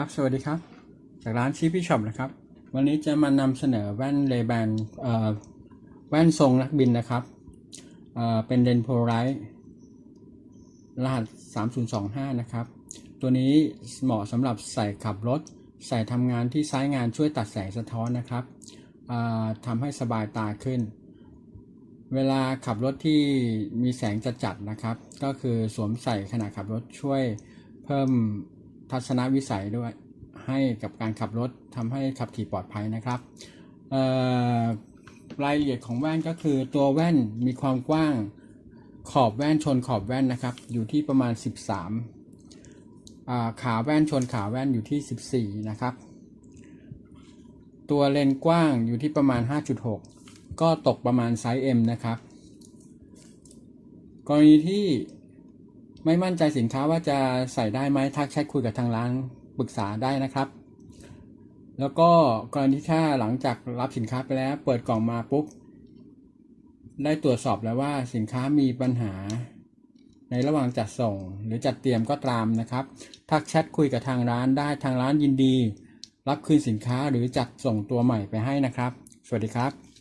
ครับ สวัสดีครับ จากร้านชีพี่ช็อปนะครับ วันนี้จะมานำเสนอแว่นเลแบนแว่นทรงนักบินนะครับเอ่อเป็นเลนโพไลท์รหัส 3025 นะครับ ตัวนี้เหมาะสำหรับใส่ขับรถ ใส่ทำงานที่ไซต์งานช่วยตัดแสงสะท้อนนะครับอ่าทำให้สบายตาขึ้น เวลาขับรถที่มีแสงจัดๆนะครับ ก็คือสวมใส่ขณะขับรถช่วยเพิ่ม ทัศนวิสัยด้วยให้กับการขับรถทำให้ขับขี่ปลอดภัยนะครับรายละเอียดของแว่นก็คือตัวแว่นมีความกว้างขอบแว่นชนขอบแว่นนะครับ อยู่ที่ประมาณ 13าขาแว่นชนขาแว่นอยู่ที่ 14 นะครับ ตัวเลนกว้างอยู่ที่ประมาณ 5.6 ก็ตกประมาณไซส์ M นะครับ กรณีที่ ไม่มั่นใจสินค้าว่าจะใส่ได้ไหมทักแชทคุยกับทางร้านปรึกษาได้นะครับ แล้วก็กรณีที่ถ้าหลังจากรับสินค้าไปแล้ว เปิดกล่องมาปุ๊บได้ตรวจสอบแล้วว่าสินค้ามีปัญหา ในระหว่างจัดส่ง หรือจัดเตรียมก็ตามนะครับ ทักแชทคุยกับทางร้านได้ทางร้านยินดี รับคืนสินค้าหรือจัดส่งตัวใหม่ไปให้นะครับ สวัสดีครับ